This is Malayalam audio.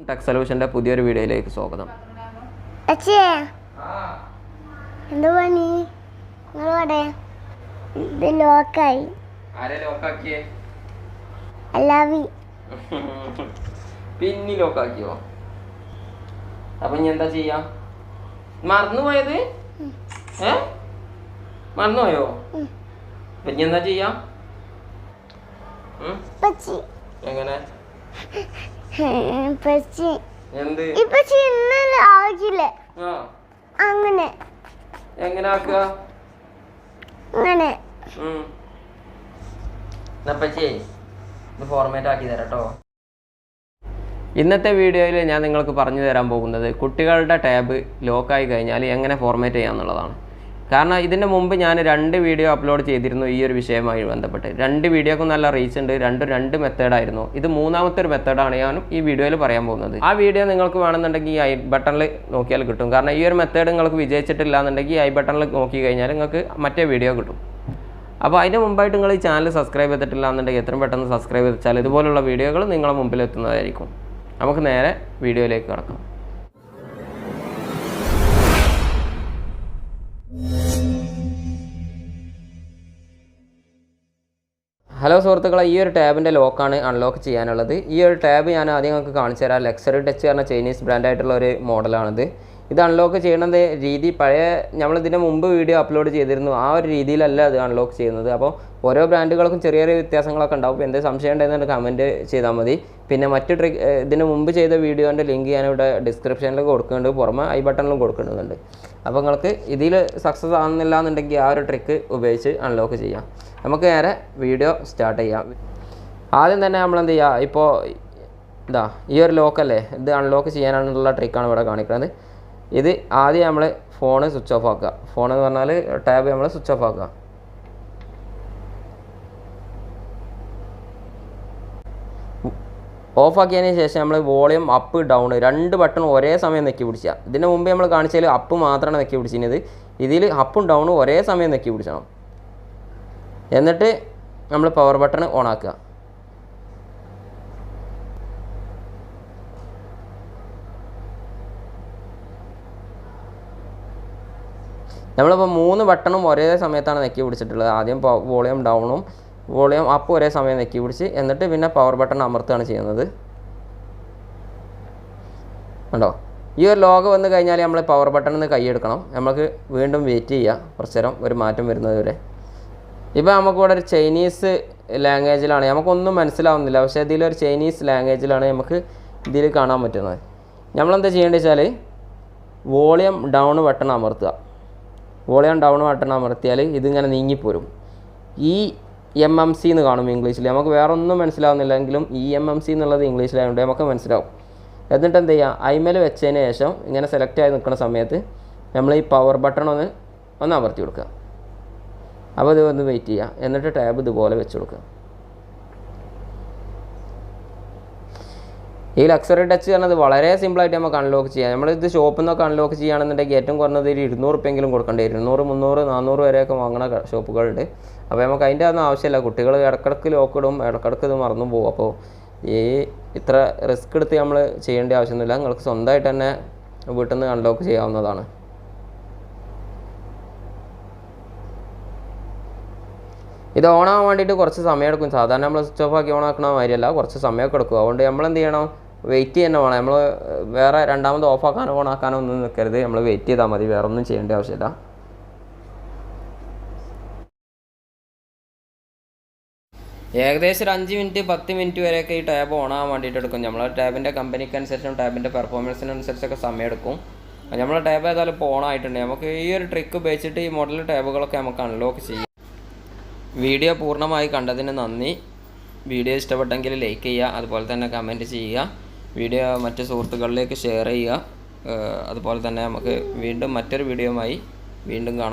ടെക് സൊല്യൂഷന്റെ പുതിയൊരു വീഡിയോയിലേക്ക് സ്വാഗതം. എന്താ പണി നിങ്ങളവിടെ ഇത് ലോക്കായി. പിന്നി ലോക്കാക്കിയോ? അപ്പൊ ഇനി എന്താ ചെയ്യാ? മറന്നുപോയത്? ഏ? മറന്നുപോയോ? ഇനി എന്താ ചെയ്യാ? എങ്ങനെ? അങ്ങനെ. എങ്ങനെ ആക്കുക? അങ്ങനെ ഇത് ഫോർമാറ്റ് ആക്കി തരാം കേട്ടോ ഇന്നത്തെ വീഡിയോയിൽ ഞാൻ നിങ്ങൾക്ക് പറഞ്ഞു തരാൻ പോകുന്നത് കുട്ടികളുടെ ടാബ് ലോക്കായി കഴിഞ്ഞാൽ എങ്ങനെ ഫോർമാറ്റ് ചെയ്യാന്നുള്ളതാണ്. കാരണം ഇതിന്റെ മുമ്പ് ഞാൻ രണ്ട് വീഡിയോ അപ്ലോഡ് ചെയ്തിരുന്നു ഈ ഒരു വിഷയവുമായി ബന്ധപ്പെട്ട്. രണ്ട് വീഡിയോക്കും നല്ല റീച്ച് ഉണ്ട്. രണ്ടും രണ്ട് മെത്തേഡായിരുന്നു ഇത് മൂന്നാമത്തെ ഒരു മെത്തേഡാണ് ഞാൻ ഈ വീഡിയോയിൽ പറയാൻ പോകുന്നത്. ആ വീഡിയോ നിങ്ങൾക്ക് വേണമെന്നുണ്ടെങ്കിൽ ഈ ഐ ബട്ടണിൽ നോക്കിയാൽ കിട്ടും. കാരണം ഈ ഒരു മെത്തേഡ് നിങ്ങൾക്ക് വിജയിച്ചിട്ടില്ല എന്നുണ്ടെങ്കിൽ ഐ ബട്ടണിൽ നോക്കി കഴിഞ്ഞാൽ നിങ്ങൾക്ക് മറ്റേ വീഡിയോ കിട്ടും. അപ്പോൾ അതിന് മുമ്പായിട്ട് നിങ്ങൾ ഈ ചാനൽ സബ്സ്ക്രൈബ് ചെയ്തിട്ടില്ല എന്നുണ്ടെങ്കിൽ എത്രയും പെട്ടെന്ന് സബ്സ്ക്രൈബ് ചെയ്താൽ ഇതുപോലുള്ള വീഡിയോകൾ നിങ്ങളുടെ മുമ്പിൽ എത്തുന്നതായിരിക്കും. നമുക്ക് നേരെ വീഡിയോയിലേക്ക് കിടക്കാം. ഹലോ സുഹൃത്തുക്കളെ ഈ ഒരു ടാബിന്റെ ലോക്കാണ് അൺലോക്ക് ചെയ്യാനുള്ളത്. ഈ ഒരു ടാബ് ഞാൻ ആദ്യം നിങ്ങൾക്ക് കാണിച്ചു തരാം ലക്സറി ടച്ച് പറഞ്ഞ ചൈനീസ് ബ്രാൻഡായിട്ടുള്ള ഒരു മോഡലാണിത് ഇത് അൺലോക്ക് ചെയ്യണ രീതി പഴയ നമ്മൾ ഇതിന് മുമ്പ് വീഡിയോ അപ്ലോഡ് ചെയ്തിരുന്നു. ആ ഒരു രീതിയിലല്ല അത് അൺലോക്ക് ചെയ്യുന്നത്. അപ്പോൾ ഓരോ ബ്രാൻഡുകൾക്കും ചെറിയ ചെറിയ വ്യത്യാസങ്ങളൊക്കെ ഉണ്ടാവും. എന്ത് സംശയം ഉണ്ടെന്നുണ്ടെങ്കിൽ കമന്റ് ചെയ്താൽ മതി. പിന്നെ മറ്റ് ട്രിക്ക് ഇതിന് മുമ്പ് ചെയ്ത വീഡിയോന്റെ ലിങ്ക് ഞാനിവിടെ ഡിസ്ക്രിപ്ഷനിൽ കൊടുക്കുന്നുണ്ട്. പുറമെ ഐ ബട്ടണിലും കൊടുക്കുന്നുണ്ട്. അപ്പോൾ നിങ്ങൾക്ക് ഇതിൽ സക്സസ് ആകുന്നില്ല എന്നുണ്ടെങ്കിൽ ആ ഒരു ട്രിക്ക് ഉപയോഗിച്ച് അൺലോക്ക് ചെയ്യാം. നമുക്ക് നേരെ വീഡിയോ സ്റ്റാർട്ട് ചെയ്യാം. ആദ്യം തന്നെ നമ്മൾ എന്ത് ചെയ്യുക ഇപ്പോൾ ഇതാ ഈ ഒരു ലോക്കല്ലേ ഇത് അൺലോക്ക് ചെയ്യാനുള്ള ട്രിക്കാണ് ഇവിടെ കാണിക്കുന്നത്. ഇത് ആദ്യം നമ്മൾ ഫോൺ സ്വിച്ച് ഓഫ് ആക്കുക. ഫോൺ എന്ന് പറഞ്ഞാൽ ടാബ് നമ്മൾ സ്വിച്ച് ഓഫ് ആക്കുക. ഓഫ് ആക്കിയതിന് ശേഷം നമ്മൾ വോളിയം അപ്പ് ഡൗൺ രണ്ട് ബട്ടൺ ഒരേ സമയം നെക്കി പിടിക്കുക ഇതിന് മുമ്പ് നമ്മൾ കാണിച്ചാൽ അപ്പ് മാത്രമാണ് നെക്കി പിടിച്ചിരുന്നത്. ഇതിൽ അപ്പും ഡൗണും ഒരേ സമയം നെക്കി പിടിച്ചണം. എന്നിട്ട് നമ്മൾ പവർ ബട്ടൺ ഓൺ ആക്കുക. നമ്മളിപ്പോൾ മൂന്ന് ബട്ടണും ഒരേ സമയത്താണ് നെക്കി പിടിച്ചിട്ടുള്ളത്. ആദ്യം വോളിയം ഡൗണും വോളിയം അപ്പ് ഒരേ സമയം നെക്കി പിടിച്ച് എന്നിട്ട് പിന്നെ പവർ ബട്ടൺ അമർത്തുകയാണ് ചെയ്യുന്നത്. ഉണ്ടോ ഈ ഒരു ലോഗ് വന്നു കഴിഞ്ഞാൽ നമ്മൾ പവർ ബട്ടണിൽ നിന്ന് കൈയെടുക്കണം നമുക്ക് വീണ്ടും വെയിറ്റ് ചെയ്യുക കുറച്ച് നേരം ഒരു മാറ്റം വരുന്നത് വരെ. ഇപ്പോൾ നമുക്കിവിടെ ഒരു ചൈനീസ് ലാംഗ്വേജിലാണ് നമുക്കൊന്നും മനസ്സിലാവുന്നില്ല. പക്ഷേ ഇതിലൊരു ചൈനീസ് ലാംഗ്വേജിലാണ് നമുക്ക് ഇതിൽ കാണാൻ പറ്റുന്നത്. നമ്മളെന്താ ചെയ്യേണ്ടത് വെച്ചാൽ വോളിയം ഡൗൺ ബട്ടൺ അമർത്തുക. വോളിയം ഡൗൺ ബട്ടൺ അമർത്തിയാൽ ഇതിങ്ങനെ നീങ്ങിപ്പോരും. ഈ എം എം സി എന്ന് കാണും ഇംഗ്ലീഷിൽ നമുക്ക് വേറെ ഒന്നും മനസ്സിലാവുന്നില്ലെങ്കിലും ഈ എം എം സി എന്നുള്ളത് ഇംഗ്ലീഷിലായതുകൊണ്ട് നമുക്ക് മനസ്സിലാവും. എന്നിട്ട് എന്ത് ചെയ്യുക ഐമൽ വെച്ചതിന് ശേഷം ഇങ്ങനെ സെലക്ട് ആയി നിൽക്കുന്ന സമയത്ത് നമ്മൾ ഈ പവർ ബട്ടൺ ഒന്ന് ഒന്ന് അമർത്തി കൊടുക്കുക അപ്പോൾ ഇത് ഒന്ന് വെയിറ്റ് ചെയ്യുക എന്നിട്ട് ടാബ് ഇതുപോലെ വെച്ച് കൊടുക്കുക ഈ ലക്സറി ടച്ച് പറഞ്ഞത് വളരെ സിമ്പിളായിട്ട് നമുക്ക് അൺലോക്ക് ചെയ്യാം. നമ്മളിത് ഷോപ്പിൽ നിന്നൊക്കെ അൺലോക്ക് ചെയ്യുകയാണെന്നുണ്ടെങ്കിൽ ഏറ്റവും കുറഞ്ഞത് ഒരു ഇരുന്നൂറ് ഉറുപ്പെങ്കിലും കൊടുക്കേണ്ടി വരും. ഇരുന്നൂറ് മുന്നൂറ് നാനൂറ് വരെയൊക്കെ വാങ്ങണ ഷോപ്പുകളുണ്ട് അപ്പോൾ നമുക്ക് അതിന്റെ ഒന്നും ആവശ്യമില്ല. കുട്ടികൾ ഇടക്കിടക്ക് ലോക്ക് ഇടും ഇടക്കിടക്ക് ഇത് മറന്നു പോകും അപ്പോൾ ഈ ഇത്ര റിസ്ക് എടുത്ത് നമ്മൾ ചെയ്യേണ്ട ആവശ്യമൊന്നുമില്ല. നിങ്ങൾക്ക് സ്വന്തമായിട്ട് തന്നെ വീട്ടിൽ നിന്ന് അൺലോക്ക് ചെയ്യാവുന്നതാണ്. ഇത് ആവാൻ വേണ്ടിയിട്ട് കുറച്ച് സമയം എടുക്കും. സാധാരണ നമ്മൾ സ്വിച്ച് ഓഫ് ആക്കി ഓൺ ആക്കണ മാതിരിയല്ല. കുറച്ച് സമയമൊക്കെ എടുക്കും. അതുകൊണ്ട് നമ്മൾ എന്ത് ചെയ്യണം? വെയിറ്റ് തന്നെ വേണം നമ്മൾ വേറെ രണ്ടാമത് ഓഫ് ആക്കാനോ ഓൺ ആക്കാനോ ഒന്നും നിൽക്കരുത് നമ്മൾ വെയിറ്റ് ചെയ്താൽ മതി. വേറെ ഒന്നും ചെയ്യേണ്ട ആവശ്യമില്ല. ഏകദേശം ഒരു അഞ്ച് മിനിറ്റ് പത്ത് മിനിറ്റ് വരെയൊക്കെ ഈ ടാബ് ഓൺ ആകാൻ വേണ്ടിയിട്ട് എടുക്കും. നമ്മൾ ടാബിന്റെ കമ്പനിക്ക് അനുസരിച്ചും ടാബിന്റെ പെർഫോമൻസിനനുസരിച്ചൊക്കെ സമയം എടുക്കും. നമ്മളെ ടാബ് ഏതായാലും ഇപ്പോൾ ഓൺ ആയിട്ടുണ്ട് നമുക്ക് ഈ ഒരു ട്രിക്ക് ഉപയോഗിച്ചിട്ട് ഈ മോഡൽ ടാബുകളൊക്കെ നമുക്ക് അൺലോക്ക് ചെയ്യാം. വീഡിയോ പൂർണമായി കണ്ടതിന് നന്ദി. വീഡിയോ ഇഷ്ടപ്പെട്ടെങ്കിൽ ലൈക്ക് ചെയ്യുക അതുപോലെ തന്നെ കമന്റ് ചെയ്യുക. വീഡിയോ മറ്റ് സുഹൃത്തുക്കളിലേക്ക് ഷെയർ ചെയ്യുക. അതുപോലെ തന്നെ നമുക്ക് വീണ്ടും മറ്റൊരു വീഡിയോയുമായി വീണ്ടും കാണാം.